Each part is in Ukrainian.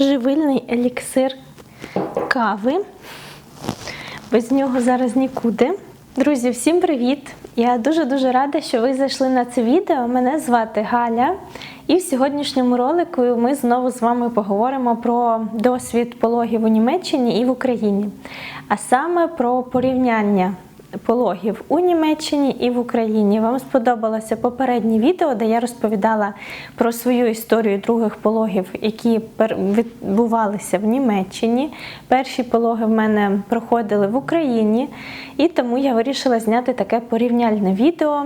живильний еліксир кави. Без нього зараз нікуди. Друзі, всім привіт! Я дуже-дуже рада, що ви зайшли на це відео. Мене звати Галя. І в сьогоднішньому ролику ми знову з вами поговоримо про досвід пологів у Німеччині і в Україні, а саме про порівняння пологів у Німеччині і в Україні. Вам сподобалося попереднє відео, де я розповідала про свою історію других пологів, які відбувалися в Німеччині. Перші пологи в мене проходили в Україні, і тому я вирішила зняти таке порівняльне відео.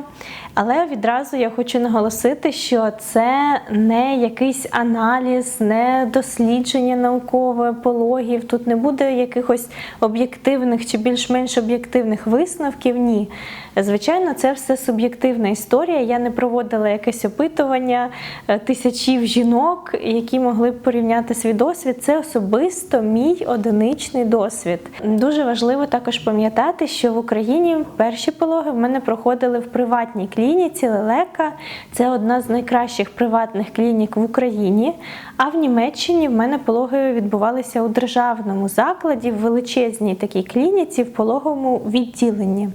Але відразу я хочу наголосити, що це не якийсь аналіз, не дослідження наукове пологів. Тут не буде якихось об'єктивних чи більш-менш об'єктивних висновків. Ні. Звичайно, це все суб'єктивна історія. Я не проводила якесь опитування е, тисячів жінок, які могли б порівняти свій досвід. Це особисто мій одиничний досвід. Дуже важливо також пам'ятати, що в Україні перші пологи в мене проходили в приватній клініці Лелека. Це одна з найкращих приватних клінік в Україні. А в Німеччині в мене пологи відбувалися у державному закладі, в величезній такій клініці, в пологовому відділенні.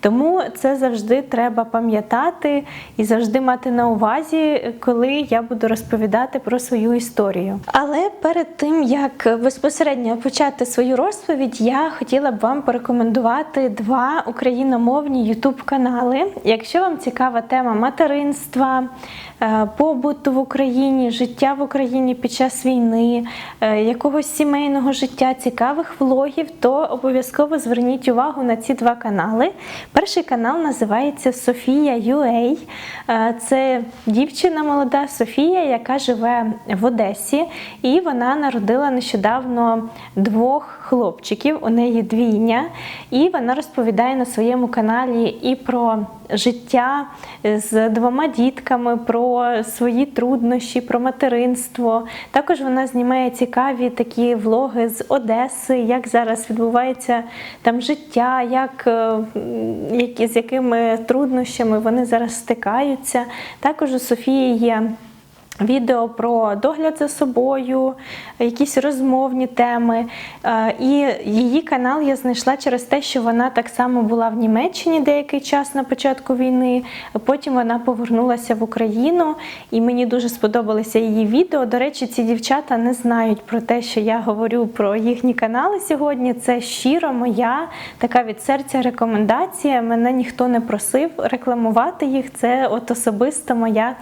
Тому це завжди треба пам'ятати і завжди мати на увазі, коли я буду розповідати про свою історію. Але перед тим як безпосередньо почати свою розповідь, я хотіла б вам порекомендувати два україномовні ютуб-канали. Якщо вам цікава тема материнства, побуту в Україні, життя в Україні під час війни, е, якогось сімейного життя, цікавих влогів, то обов'язково зверніть увагу на ці два канали. Перший канал називається Софія UA. Е, це дівчина молода Софія, яка живе в Одесі, і вона народила нещодавно двох хлопчиків. У неї двійня, і вона розповідає на своєму каналі і про життя з двома дітками, про свої труднощі, про материнство. Також вона знімає цікаві такі влоги з Одеси, як зараз відбувається там життя, як, як з якими труднощами вони зараз стикаються. Також у Софії є. Відео про догляд за собою, якісь розмовні теми. І її канал я знайшла через те, що вона так само була в Німеччині деякий час на початку війни. Потім вона повернулася в Україну, і мені дуже сподобалися її відео. До речі, ці дівчата не знають про те, що я говорю про їхні канали сьогодні. Це щиро моя така від серця рекомендація. Мене ніхто не просив рекламувати їх. Це от особисто моя,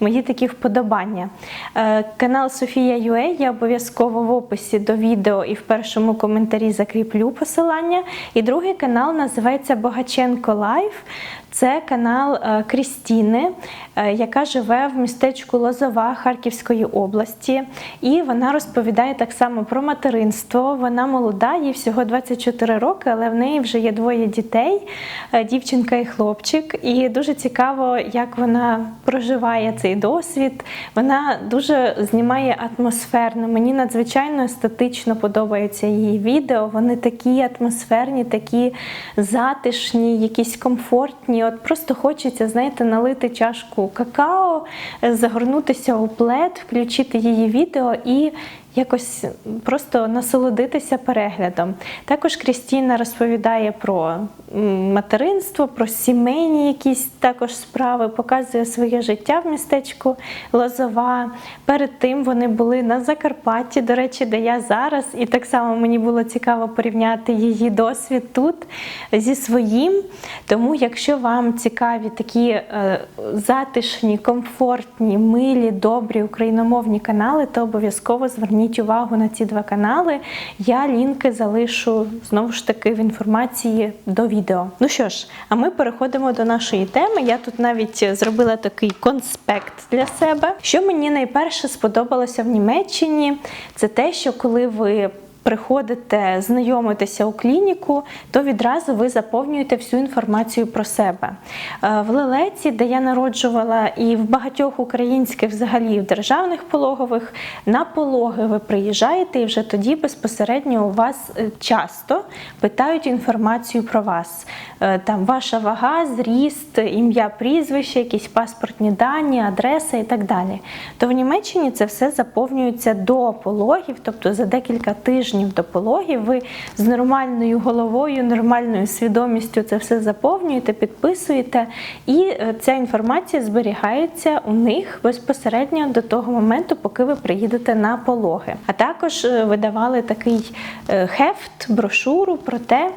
мої такі вподобання спілкування. Е, канал Софія Юей я обов'язково в описі до відео і в першому коментарі закріплю посилання. І другий канал називається Богаченко Лайф. Це канал е, Крістіни, яка живе в містечку Лозова Харківської області, і вона розповідає так само про материнство. Вона молода, їй всього 24 роки, але в неї вже є двоє дітей, е, дівчинка і хлопчик. І дуже цікаво, як вона проживає цей досвід. Вона дуже знімає атмосферно. Мені надзвичайно естетично подобаються її відео. Вони такі атмосферні, такі затишні, якісь комфортні. От просто хочеться, знаєте, налити чашку какао, загорнутися у плед, включити її відео і якось просто насолодитися переглядом. Також Крістіна розповідає про материнство, про сімейні якісь також справи, показує своє життя в містечку Лозова. Перед тим вони були на Закарпатті, до речі, де я зараз, і так само мені було цікаво порівняти її досвід тут зі своїм. Тому, якщо вам цікаві такі е, затишні, комфортні, милі, добрі україномовні канали, то обов'язково зверніть зверніть увагу на ці два канали. Я лінки залишу знову ж таки в інформації до відео. Ну що ж, а ми переходимо до нашої теми. Я тут навіть зробила такий конспект для себе. Що мені найперше сподобалося в Німеччині, це те, що коли ви приходите знайомитися у клініку, то відразу ви заповнюєте всю інформацію про себе. Е, В Лелеці, де я народжувала, і в багатьох українських, взагалі в державних пологових, на пологи ви приїжджаєте, і вже тоді безпосередньо у вас е, часто питають інформацію про вас. Е, Там ваша вага, зріст, ім'я, прізвище, якісь паспортні дані, адреса і так далі. То в Німеччині це все заповнюється до пологів, тобто за декілька тижнів до пологів ви з нормальною головою, нормальною свідомістю це все заповнюєте, підписуєте, і е, ця інформація зберігається у них безпосередньо до того моменту, поки ви приїдете на пологи. А також е, видавали такий хефт, брошуру про те,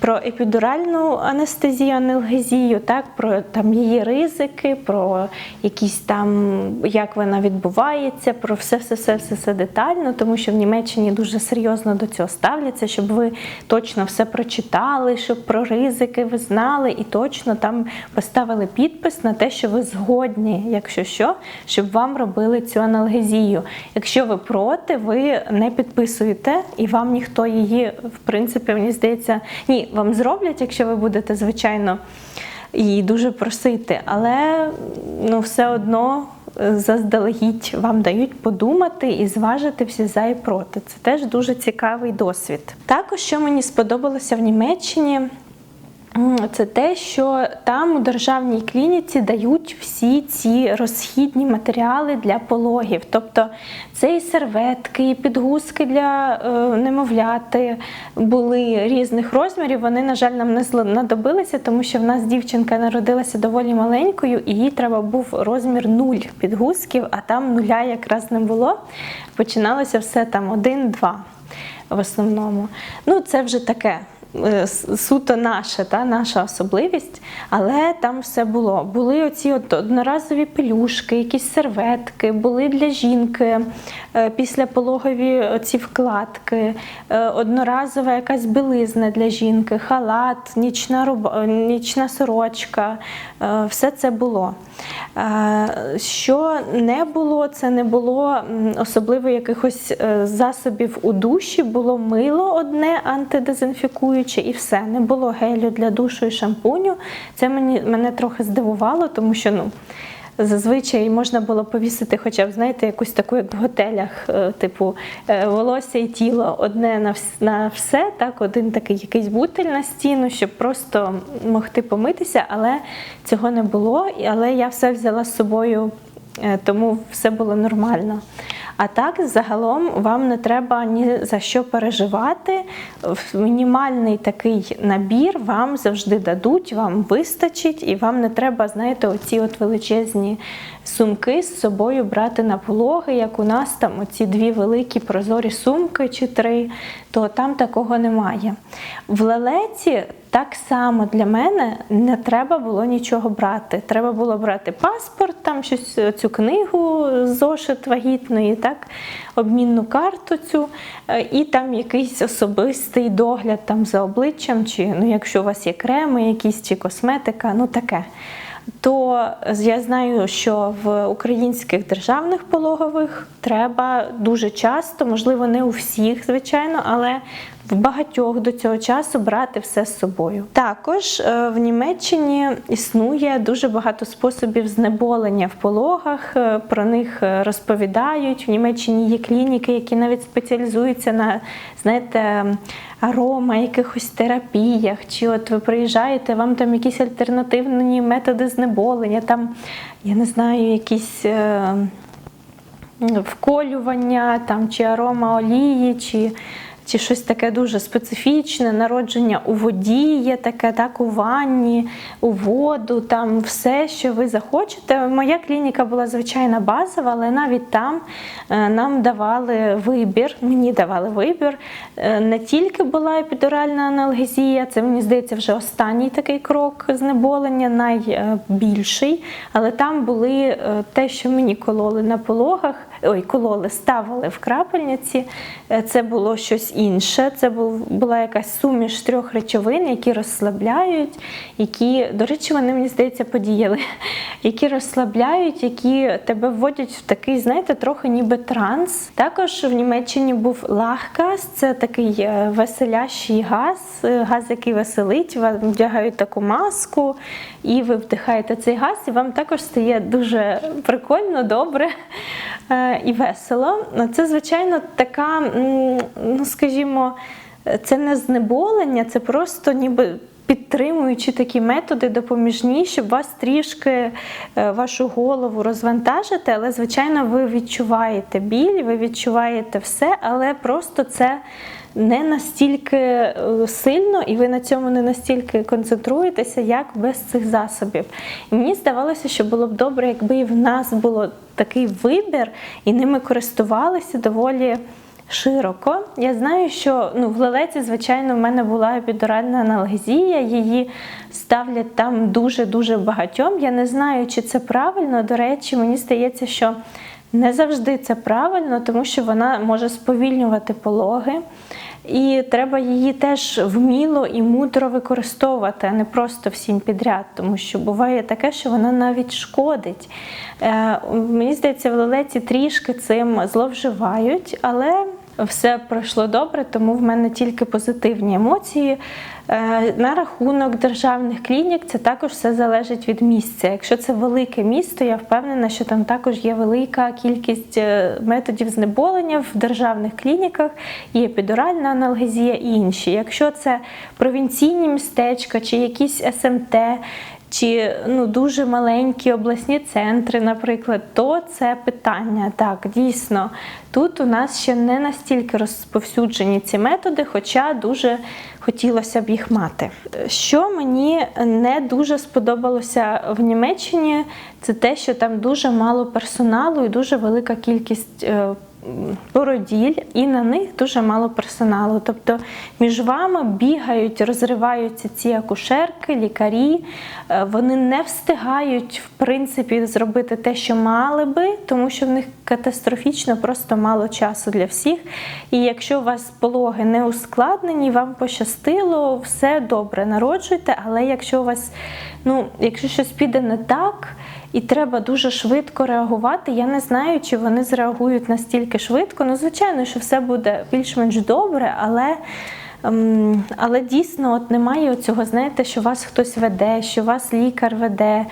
про епідуральну анестезію, анальгезію, так, про там її ризики, про якісь там, як вона відбувається, про все, все, все, все, все детально, тому що в Німеччині дуже серйозно до цього ставляться, щоб ви точно все прочитали, щоб про ризики ви знали і точно там поставили підпис на те, що ви згодні, якщо що, щоб вам робили цю аналгезію. Якщо ви проти, ви не підписуєте і вам ніхто її, в принципі, мені здається, ні, вам зроблять, якщо ви будете, звичайно, її дуже просити, але ну, все одно е, заздалегідь вам дають подумати і зважити всі за і проти. Це теж дуже цікавий досвід. Також, що мені сподобалося в Німеччині. Це те, що там у державній клініці дають всі ці розхідні матеріали для пологів. Тобто це і серветки, і підгузки для е, немовляти були різних розмірів. Вони, на жаль, нам не знадобилися, тому що в нас дівчинка народилася доволі маленькою, і їй треба був розмір нуль підгузків, а там нуля якраз не було. Починалося все там один-два в основному. Ну, це вже таке суто наше, та, наша особливість, але там все було. Були оці одноразові пелюшки, якісь серветки, були для жінки е, післяпологові ці вкладки, е, одноразова якась білизна для жінки, халат, нічна, руб... е, нічна сорочка, е, все це було. Е, Що не було, це не було особливо якихось е, засобів у душі, було мило одне антидезінфікуюче і все. Не було гелю для душу і шампуню. Це мені, мене трохи здивувало, тому що ну. Зазвичай можна було повісити, хоча б знаєте, якусь таку, як в готелях, е, типу е, волосся і тіло одне на на все, так, один такий якийсь бутиль на стіну, щоб просто могти помитися, але цього не було. Але я все взяла з собою, е, тому все було нормально. А так, загалом, вам не треба ні за що переживати. Мінімальний такий набір вам завжди дадуть, вам вистачить, і вам не треба, знаєте, оці от величезні сумки з собою брати на пологи, як у нас там оці дві великі прозорі сумки чи три, то там такого немає. В лелеці так само для мене не треба було нічого брати. Треба було брати паспорт, там щось цю книгу, зошит вагітної, так, обмінну карту цю, е, і там якийсь особистий догляд там за обличчям, чи ну, якщо у вас є креми, якісь чи косметика, ну таке. То я знаю, що в українських державних пологових треба дуже часто, можливо, не у всіх, звичайно, але в багатьох до цього часу брати все з собою. Також е, в Німеччині існує дуже багато способів знеболення в пологах. е, Про них е, розповідають. В Німеччині є клініки, які навіть спеціалізуються на знаєте, арома, якихось терапіях. Чи от ви приїжджаєте, вам там якісь альтернативні методи знеболення, там я не знаю, якісь. вколювання там, чи арома олії, чи, чи щось таке дуже специфічне, народження у воді є таке, так, у ванні, у воду, там все, що ви захочете. Моя клініка була звичайна базова, але навіть там е, нам давали вибір, мені давали вибір. Е, Не тільки була епідуральна аналгезія, це мені здається вже останній такий крок знеболення, найбільший. Але там були е, те, що мені кололи на пологах, ой, кололи, ставили в крапельниці. Е, Це було щось інше. Це була якась суміш трьох речовин, які розслабляють, які, до речі, вони, мені здається, подіяли, які розслабляють, які тебе вводять в такий, знаєте, трохи ніби транс. Також в Німеччині був лахгаз, це такий е, веселящий газ, е, газ, який веселить, вам вдягають таку маску, і ви вдихаєте цей газ, і вам також стає дуже прикольно, добре і весело. Це, звичайно, така, ну скажімо, це не знеболення, це просто ніби. Підтримуючи такі методи допоміжні, щоб вас трішки е, вашу голову розвантажити, але звичайно ви відчуваєте біль, ви відчуваєте все, але просто це не настільки е, сильно, і ви на цьому не настільки концентруєтеся, як без цих засобів. І мені здавалося, що було б добре, якби і в нас було такий вибір, і ними користувалися доволі. Широко. Я знаю, що ну, в лелеці, звичайно, в мене була епідуральна аналгезія, її ставлять там дуже-дуже багатьом. Я не знаю, чи це правильно. До речі, мені здається, що не завжди це правильно, тому що вона може сповільнювати пологи. І треба її теж вміло і мудро використовувати, а не просто всім підряд, тому що буває таке, що вона навіть шкодить. Е, мені здається, в лелеці трішки цим зловживають, але все пройшло добре, тому в мене тільки позитивні емоції. Е, На рахунок державних клінік це також все залежить від місця. Якщо це велике місто, я впевнена, що там також є велика кількість е, методів знеболення в державних клініках, і епідуральна аналгезія і інші. Якщо це провінційні містечка чи якісь СМТ, чи ну дуже маленькі обласні центри, наприклад, то це питання. Так, дійсно, тут у нас ще не настільки розповсюджені ці методи, хоча дуже хотілося б їх мати. Що мені не дуже сподобалося в Німеччині, це те, що там дуже мало персоналу і дуже велика кількість. Породіль, і на них дуже мало персоналу. Тобто між вами бігають, розриваються ці акушерки, лікарі. Е, Вони не встигають, в принципі, зробити те, що мали би, тому що в них катастрофічно просто мало часу для всіх. І якщо у вас пологи не ускладнені, вам пощастило, все добре, народжуйте. Але якщо у вас, ну, якщо щось піде не так, і треба дуже швидко реагувати. Я не знаю, чи вони зреагують настільки швидко. Ну, звичайно, що все буде більш-менш добре, але. ем, Але дійсно от немає цього, знаєте, що вас хтось веде, що вас лікар веде,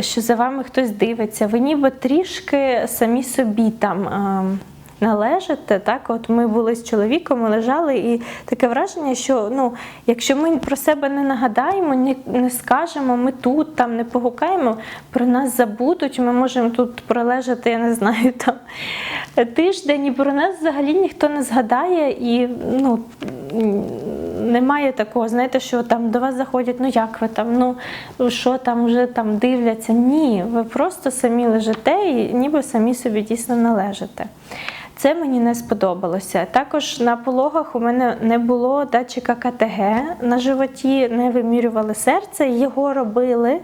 що за вами хтось дивиться. Ви ніби трішки самі собі там ем, належите. Так, от ми були з чоловіком, ми лежали, і таке враження, що ну, якщо ми про себе не нагадаємо, не, не скажемо, ми тут там не погукаємо, про нас забудуть. Ми можемо тут пролежати, я не знаю, там тиждень, і про нас взагалі ніхто не згадає, і ну. Немає такого, знаєте, що там до вас заходять, ну як ви там, ну що там вже там дивляться. Ні, ви просто самі лежите і ніби самі собі дійсно належите. Це мені не сподобалося. Також на пологах у мене не було датчика КТГ на животі, не вимірювали серце. Його робили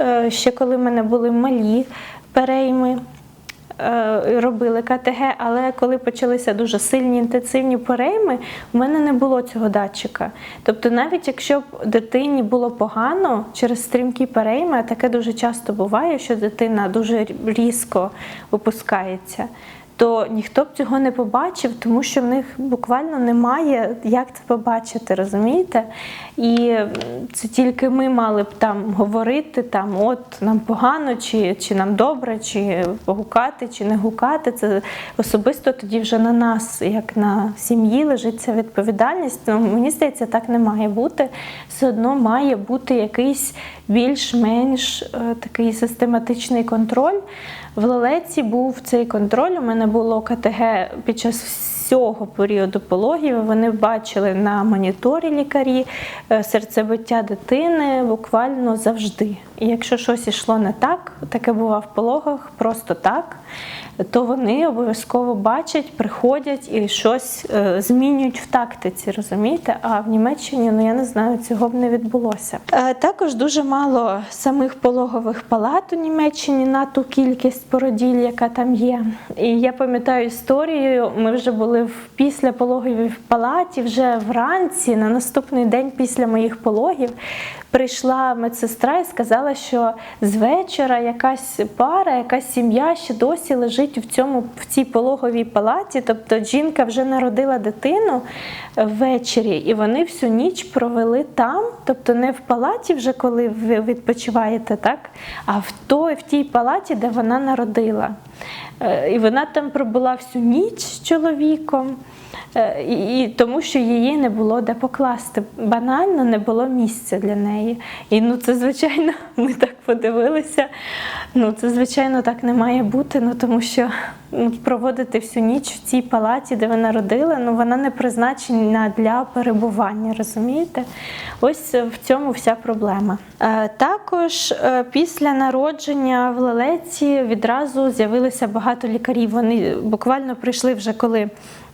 е, ще коли в мене були малі перейми. Е, Робили КТГ, але коли почалися дуже сильні інтенсивні перейми, у мене не було цього датчика. Тобто, навіть якщо б дитині було погано через стрімкі перейми, а таке дуже часто буває, що дитина дуже різко опускається то ніхто б цього не побачив, тому що в них буквально немає як це побачити, розумієте? І це тільки ми мали б там говорити, там от нам погано, чи, чи нам добре, чи гукати, чи не гукати. Це особисто тоді вже на нас, як на сім'ї, лежить ця відповідальність. Ну, мені здається, так не має бути. Все одно має бути якийсь більш-менш е, такий систематичний контроль. В лелеці був цей контроль. У мене було КТГ під час всього періоду пологів. Вони бачили на моніторі лікарі е, серцебиття дитини буквально завжди. І якщо щось ішло не так, таке бува в пологах, просто так. То вони обов'язково бачать, приходять і щось е, змінюють в тактиці, розумієте? А в Німеччині, ну я не знаю, цього б не відбулося. Е, Також дуже мало самих пологових палат у Німеччині на ту кількість породіль, яка там є. І я пам'ятаю історію. Ми вже були в післяпологовій палаті, вже вранці, на наступний день після моїх пологів. Прийшла медсестра і сказала, що з вечора якась пара, якась сім'я ще досі лежить в цьому в цій пологовій палаті. Тобто жінка вже народила дитину ввечері, і вони всю ніч провели там, тобто не в палаті, вже коли ви відпочиваєте, так, а в той, в тій палаті, де вона народила. Е, І вона там пробула всю ніч з чоловіком. Е, І, тому, що її не було де покласти. Банально не було місця для неї. І ну це звичайно, ми так подивилися. Ну це звичайно так не має бути. Ну тому що ну, проводити всю ніч в цій палаті, де ви народили, ну вона не призначена для перебування. Розумієте? Ось в цьому вся проблема. Е, Також е, після народження в лелеці відразу з'явилося багато лікарів. Вони буквально прийшли вже коли.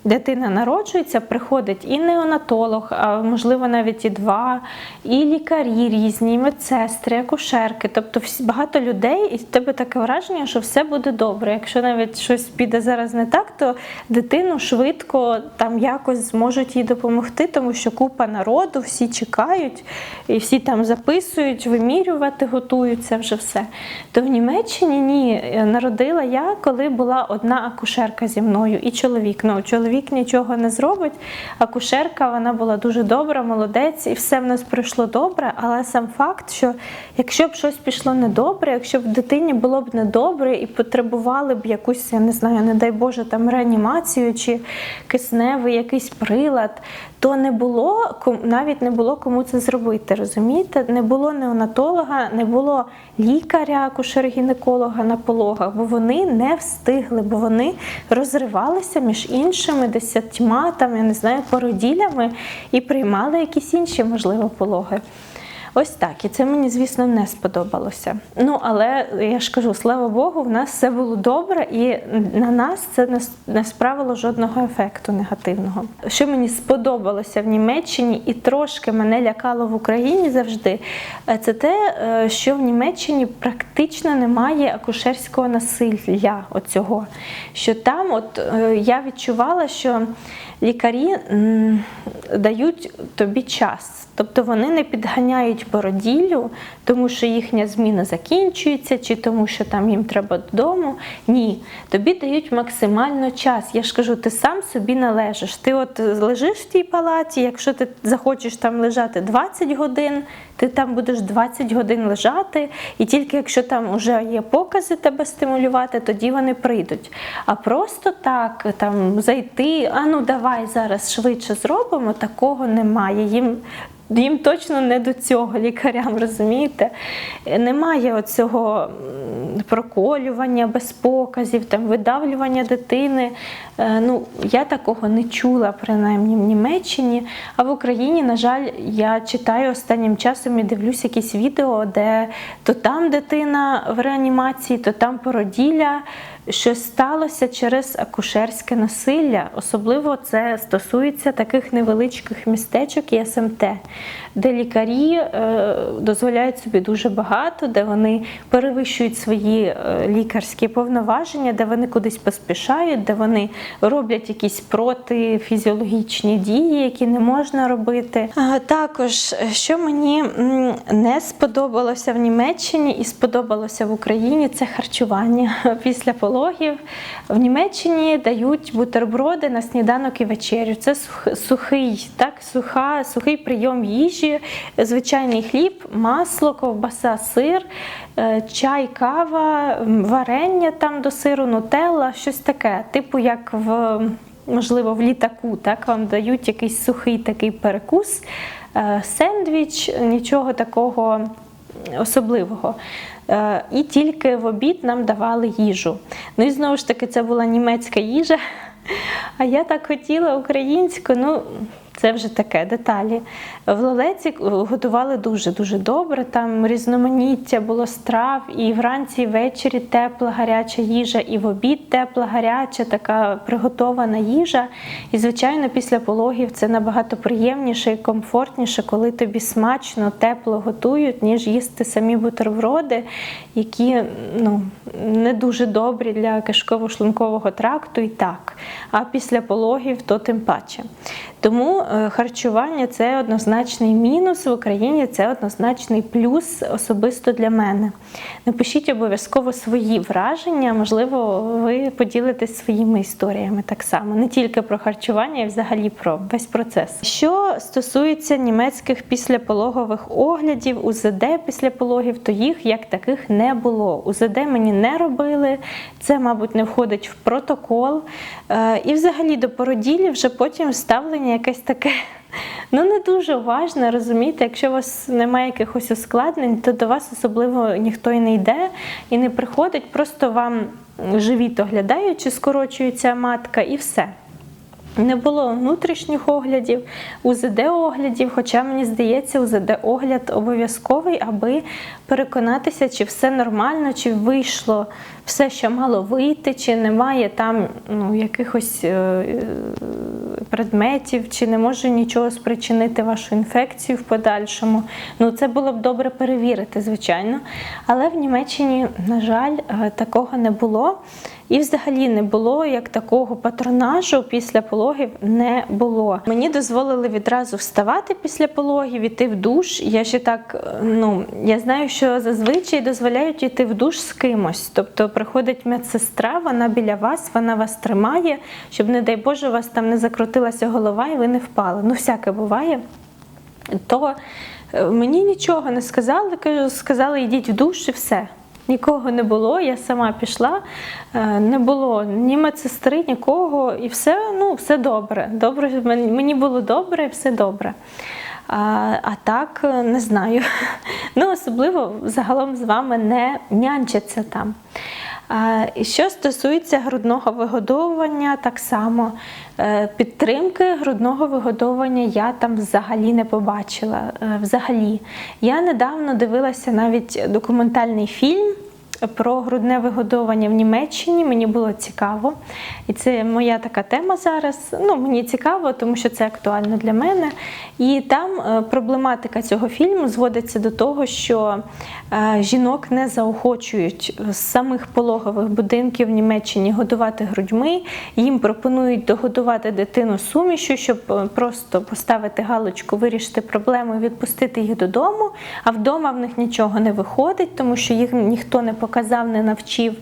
Дитина народжується, приходить і неонатолог, а можливо навіть і два, і лікарі різні, і медсестри, акушерки. Тобто багато людей, і в тебе таке враження, що все буде добре. Якщо навіть щось піде зараз не так, то дитину швидко там якось зможуть їй допомогти, тому що купа народу, всі чекають, і всі там записують, вимірювати, готуються вже все. То в Німеччині ні, народила я, коли була одна акушерка зі мною і чоловік. Ну, чоловік нічого не зробить. Акушерка вона була дуже добра, молодець, і все в нас пройшло добре. Але сам факт, що якщо б щось пішло недобре, якщо б дитині було б недобре і потребували б якусь, я не знаю, не дай Боже, там реанімацію чи кисневий якийсь прилад, то не було навіть не було кому це зробити. Розумієте? Не було неонатолога, не було лікаря, акушер-гінеколога на пологах, бо вони не встигли, бо вони розривалися між іншими десятьма там, я не знаю, породілями і приймали якісь інші, можливо, пологи. Ось так, і це мені, звісно, не сподобалося. Ну, але я ж кажу, слава Богу, в нас все було добре, і на нас це не, справило жодного ефекту негативного. Що мені сподобалося в Німеччині і трошки мене лякало в Україні завжди, е, це те, е, що в Німеччині практично немає акушерського насилля. Оцього. Що там, от е, я відчувала, що лікарі дають тобі час. Тобто вони не підганяють породіллю, тому що їхня зміна закінчується, чи тому, що там їм треба додому. Ні, тобі дають максимально час. Я ж кажу, ти сам собі належиш. Ти от лежиш в тій палаті, якщо ти захочеш там лежати 20 годин, ти там будеш 20 годин лежати, і тільки якщо там вже є покази тебе стимулювати, тоді вони прийдуть. А просто так там зайти, а ну давай зараз швидше зробимо, такого немає. Їм їм точно не до цього лікарям, розумієте? Немає оцього проколювання без показів, там, видавлювання дитини. Е, Ну, я такого не чула, принаймні в Німеччині. А в Україні, на жаль, я читаю останнім часом і дивлюсь якісь відео, де то там дитина в реанімації, то там породілля. Щось сталося через акушерське насилля. Особливо це стосується таких невеличких містечок і СМТ, де лікарі е, дозволяють собі дуже багато, де вони перевищують свої е, лікарські повноваження, де вони кудись поспішають, де вони роблять якісь протифізіологічні дії, які не можна робити. Також, е, що мені не сподобалося в Німеччині і сподобалося в Україні, це харчування після пологів. В Німеччині дають бутерброди на сніданок і вечерю. Це сухий, так, суха, сухий прийом їжі, звичайний хліб, масло, ковбаса, сир, е, чай, кава, варення там до сиру, нутелла, щось таке, типу як в. Можливо, в літаку так вам дають якийсь сухий такий перекус, е, сендвіч, нічого такого особливого. Е, І тільки в обід нам давали їжу. Ну і знову ж таки, це була німецька їжа. А я так хотіла українську. Ну, Це вже таке деталі. В лелеці готували дуже-дуже добре. Там різноманіття було страв, і вранці, і ввечері тепла, гаряча їжа, і в обід тепла, гаряча, така приготована їжа. І, звичайно, після пологів це набагато приємніше і комфортніше, коли тобі смачно, тепло готують, ніж їсти самі бутерброди, які ну, не дуже добрі для кишково-шлункового тракту і так. А після пологів то тим паче. Тому е, харчування це однозначний мінус в Україні, це однозначний плюс особисто для мене. Напишіть обов'язково свої враження, можливо, ви поділитесь своїми історіями так само, не тільки про харчування, а взагалі про весь процес. Що стосується німецьких післяпологових оглядів, УЗД після пологів, то їх як таких не було. УЗД мені не робили, це, мабуть, не входить в протокол. Е, І взагалі до породілі вже потім вставлення якесь таке. Ну, не дуже уважно, розумієте, якщо у вас немає якихось ускладнень, то до вас особливо ніхто і не йде і не приходить, просто вам живіт оглядають, чи скорочується матка, і все. Не було внутрішніх оглядів, УЗД-оглядів, хоча мені здається, УЗД-огляд обов'язковий, аби переконатися, чи все нормально, чи вийшло все, що мало вийти, чи немає там ну, якихось е, е, предметів, чи не може нічого спричинити вашу інфекцію в подальшому. Ну, це було б добре перевірити, звичайно. Але в Німеччині, на жаль, е, такого не було. І взагалі не було як такого патронажу після пологів не було. Мені дозволили відразу вставати після пологів, іти в душ. Я ще так, ну я знаю, що зазвичай дозволяють йти в душ з кимось. Тобто приходить медсестра, вона біля вас, вона вас тримає, щоб, не дай Боже, у вас там не закрутилася голова і ви не впали. Ну, всяке буває. То е, мені нічого не сказали, сказали, йдіть в душ і все. Нікого не було, я сама пішла, е, не було ні медсестри, нікого, і все ну, все добре. добре. Мені було добре, і все добре. А а так е, не знаю. Ну, Особливо загалом з вами не нянчаться там. Що стосується грудного вигодовування, так само е, підтримки грудного вигодовування я там взагалі не побачила. Взагалі, я недавно дивилася навіть документальний фільм. Про грудне вигодовування в Німеччині мені було цікаво, і це моя така тема зараз. Ну, Мені цікаво, тому що це актуально для мене. І там е, проблематика цього фільму зводиться до того, що е, жінок не заохочують з самих пологових будинків в Німеччині годувати грудьми. Їм пропонують догодувати дитину сумішю, щоб е, просто поставити галочку, вирішити проблему і відпустити їх додому. А вдома в них нічого не виходить, тому що їх ніхто не показав, не навчив,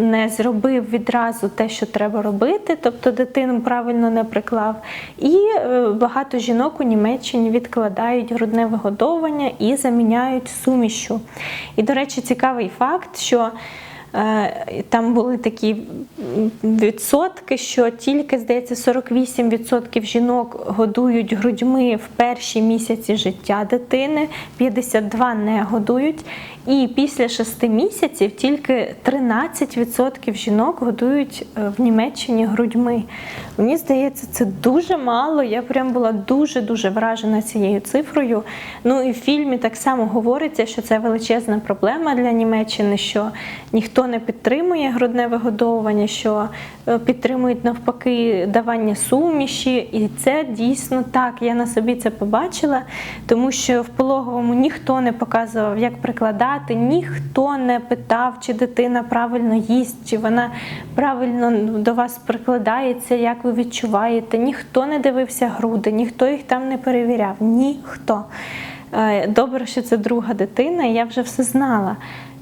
не зробив відразу те, що треба робити, тобто дитину правильно не приклав. І багато жінок у Німеччині відкладають грудне вигодовування і заміняють сумішю. І, до речі, цікавий факт, що там були такі відсотки, що тільки, здається, 48% жінок годують грудьми в перші місяці життя дитини, 52% не годують. І після 6 місяців тільки 13% жінок годують е, в Німеччині грудьми. Мені здається, це дуже мало. Я прям була дуже-дуже вражена цією цифрою. Ну і в фільмі так само говориться, що це величезна проблема для Німеччини, що ніхто не підтримує грудне вигодовування, що е, підтримують навпаки давання суміші. І це дійсно так. Я на собі це побачила, тому що в пологовому ніхто не показував, як прикладати ніхто не питав, чи дитина правильно їсть, чи вона правильно до вас прикладається, як ви відчуваєте. Ніхто не дивився груди, ніхто їх там не перевіряв. Ніхто. Е, добре, що це друга дитина, і я вже все знала.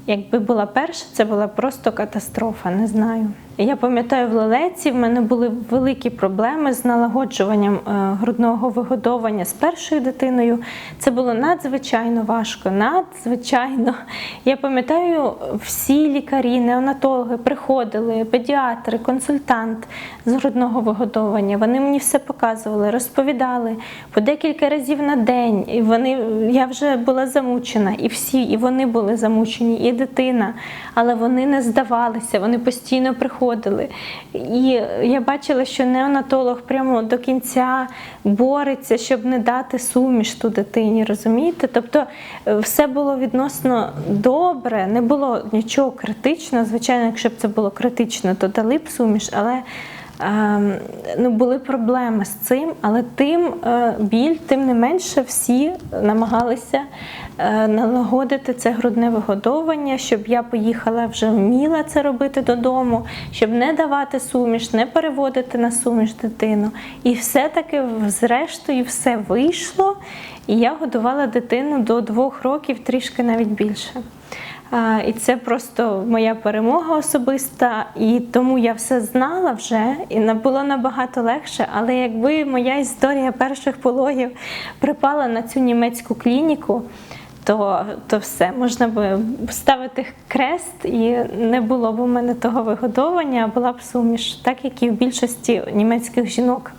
Якби була перша, це була просто катастрофа, не знаю. Я пам'ятаю, в лелеці в мене були великі проблеми з налагоджуванням е, грудного вигодовування з першою дитиною. Це було надзвичайно важко. Надзвичайно. Я пам'ятаю, всі лікарі, неонатологи приходили, педіатри, консультант з грудного вигодовування. Вони мені все показували, розповідали по декілька разів на день. І вони, Я вже була замучена, і всі, і вони були замучені, і дитина, але вони не здавалися, вони постійно приходили приходили. І я бачила, що неонатолог прямо до кінця бореться, щоб не дати суміш ту дитині, розумієте? Тобто е, все було відносно добре, не було нічого критичного. Звичайно, якщо б це було критично, то дали б суміш, але. Ем, ну, були проблеми з цим, але тим е, біль, тим не менше, всі намагалися е, налагодити це грудне вигодовування, щоб я поїхала вже вміла це робити додому, щоб не давати суміш, не переводити на суміш дитину. І все-таки, зрештою, все вийшло, і я годувала дитину до двох років, трішки навіть більше. І це просто моя перемога особиста, і тому я все знала вже, і було набагато легше. Але якби моя історія перших пологів припала на цю німецьку клініку, то, то все можна би ставити хрест, і не було б у мене того вигодовування, а була б суміш, так як і в більшості німецьких жінок.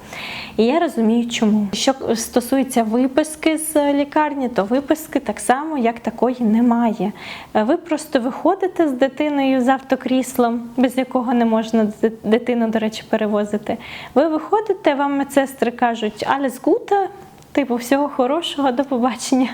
І я розумію, чому. Що стосується виписки з лікарні, то виписки так само, як такої немає. Ви просто виходите з дитиною з автокріслом, без якого не можна дитину, до речі, перевозити. Ви виходите, вам медсестри кажуть «Alles Gute», Типу, всього хорошого, до побачення.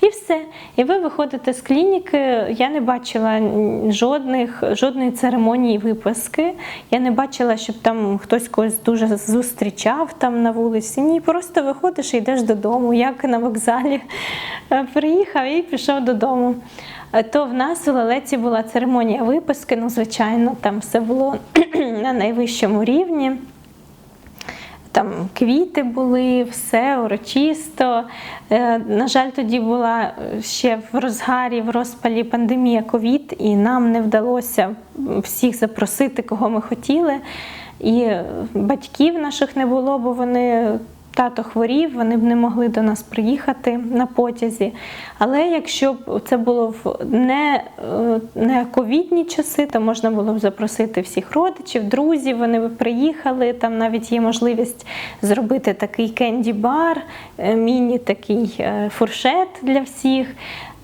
І все. І ви виходите з клініки. Я не бачила жодних, жодної церемонії виписки. Я не бачила, щоб там хтось когось дуже зустрічав там на вулиці. Ні, просто виходиш і йдеш додому, як на вокзалі. Е, Приїхав і пішов додому. Е, То в нас у Лелеці була церемонія виписки, ну, звичайно, там все було на найвищому рівні. Там квіти були, все урочисто. Е, На жаль, тоді була ще в розгарі, в розпалі пандемія ковід, і нам не вдалося всіх запросити, кого ми хотіли. І батьків наших не було, бо вони. Тато хворів, вони б не могли до нас приїхати на потязі. Але якщо б це було в не, е, не ковідні часи, то можна було б запросити всіх родичів, друзів, вони б приїхали. Там навіть є можливість зробити такий кенді-бар, е, міні такий е, фуршет для всіх.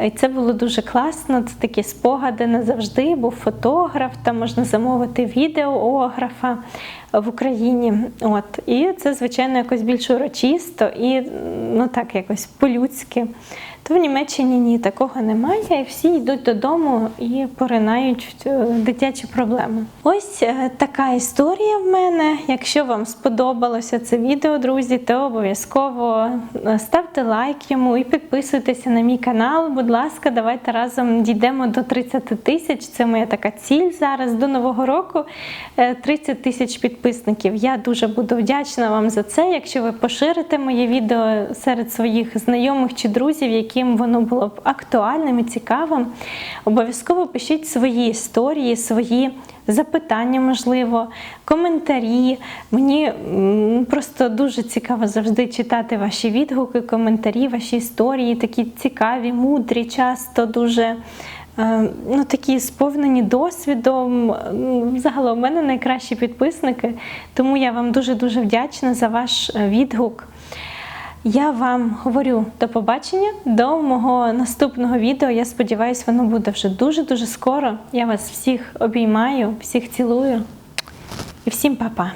І це було дуже класно. Це такі спогади назавжди. Був фотограф, там можна замовити відеоографа в Україні. От. І це, звичайно, якось більш урочисто і ну так якось по-людськи. То в Німеччині ні, такого немає, і всі йдуть додому і поринають в е, дитячі проблеми. Ось е, така історія в мене. Якщо вам сподобалося це відео, друзі, то обов'язково е, ставте лайк йому і підписуйтеся на мій канал. Будь ласка, давайте разом дійдемо до 30 тисяч. Це моя така ціль зараз до нового року. е, 30 тисяч підписників. Я дуже буду вдячна вам за це. Якщо ви поширите моє відео серед своїх знайомих чи друзів, яким воно було б актуальним і цікавим, обов'язково пишіть свої історії, свої запитання, можливо, коментарі. Мені просто дуже цікаво завжди читати ваші відгуки, коментарі, ваші історії, такі цікаві, мудрі, часто дуже. е, Ну, такі сповнені досвідом. М, Загалом, у мене найкращі підписники, тому я вам дуже-дуже вдячна за ваш е, відгук. Я вам говорю до побачення, до мого наступного відео. Я сподіваюся, воно буде вже дуже-дуже скоро. Я вас всіх обіймаю, всіх цілую і всім па-па!